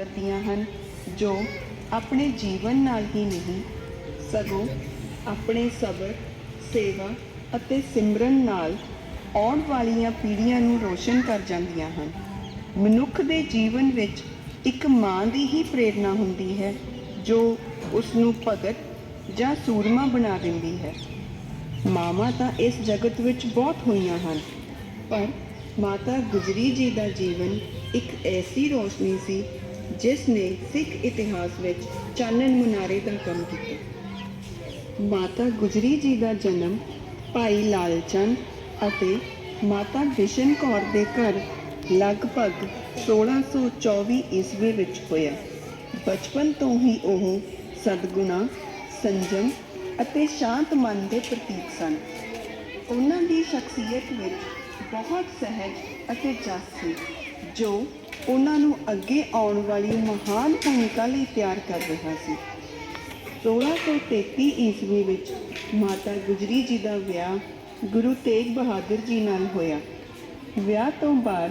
ਕਰਦੀਆਂ ਹਨ, ਜੋ ਆਪਣੇ ਜੀਵਨ ਨਾਲ ਹੀ ਨਹੀਂ, ਸਗੋਂ ਆਪਣੇ ਸਬਰ, ਸੇਵਾ ਅਤੇ ਸਿਮਰਨ ਨਾਲ ਆਉਣ ਵਾਲੀਆਂ ਪੀੜ੍ਹੀਆਂ ਨੂੰ ਰੋਸ਼ਨ ਕਰ ਜਾਂਦੀਆਂ ਹਨ। ਮਨੁੱਖ ਦੇ ਜੀਵਨ ਵਿੱਚ ਇੱਕ ਮਾਂ ਦੀ ਹੀ ਪ੍ਰੇਰਣਾ ਹੁੰਦੀ ਹੈ, ਜੋ ਉਸ ਨੂੰ ਭਗਤ ਜਾਂ ਸੂਰਮਾ ਬਣਾ ਦਿੰਦੀ ਹੈ। ਮਾਵਾਂ ਤਾਂ ਇਸ ਜਗਤ ਵਿੱਚ ਬਹੁਤ ਹੋਈਆਂ ਹਨ, ਪਰ ਮਾਤਾ ਗੁਜਰੀ ਜੀ ਦਾ ਜੀਵਨ ਇੱਕ ਐਸੀ ਰੋਸ਼ਨੀ ਸੀ ਜਿਸ ਨੇ ਸਿੱਖ ਇਤਿਹਾਸ ਵਿੱਚ ਚਾਨਣ ਮੁਨਾਰੇ ਦਾ ਕੰਮ ਕੀਤਾ। ਮਾਤਾ ਗੁਜਰੀ ਜੀ ਦਾ ਜਨਮ ਭਾਈ ਲਾਲਚੰਦ ਅਤੇ ਮਾਤਾ ਬਿਸ਼ਨ ਕੌਰ ਦੇ ਘਰ ਲਗਭਗ 1624 ਈਸਵੀ ਵਿੱਚ ਹੋਇਆ। ਬਚਪਨ ਤੋਂ ਹੀ ਉਹ ਸਦਗੁਣਾ, ਸੰਜਮ ਅਤੇ ਸ਼ਾਂਤ ਮਨ ਦੇ ਪ੍ਰਤੀਕ ਸਨ। ਉਹਨਾਂ ਦੀ ਸ਼ਖਸੀਅਤ ਵਿੱਚ ਬਹੁਤ ਸਹਿਜ ਅਤੇ ਜਸ ਸੀ। ਜੋ ਉਹਨਾਂ ਨੂੰ ਅੱਗੇ ਆਉਣ ਵਾਲੀ ਮਹਾਨ ਭੂਮਿਕਾ ਲਈ ਤਿਆਰ ਕਰ ਰਿਹਾ ਸੀ। 1633 ਈਸਵੀ ਵਿੱਚ ਮਾਤਾ ਗੁਜਰੀ ਜੀ ਦਾ ਵਿਆਹ ਗੁਰੂ ਤੇਗ ਬਹਾਦਰ ਜੀ ਨਾਲ ਹੋਇਆ। ਵਿਆਹ ਤੋਂ ਬਾਅਦ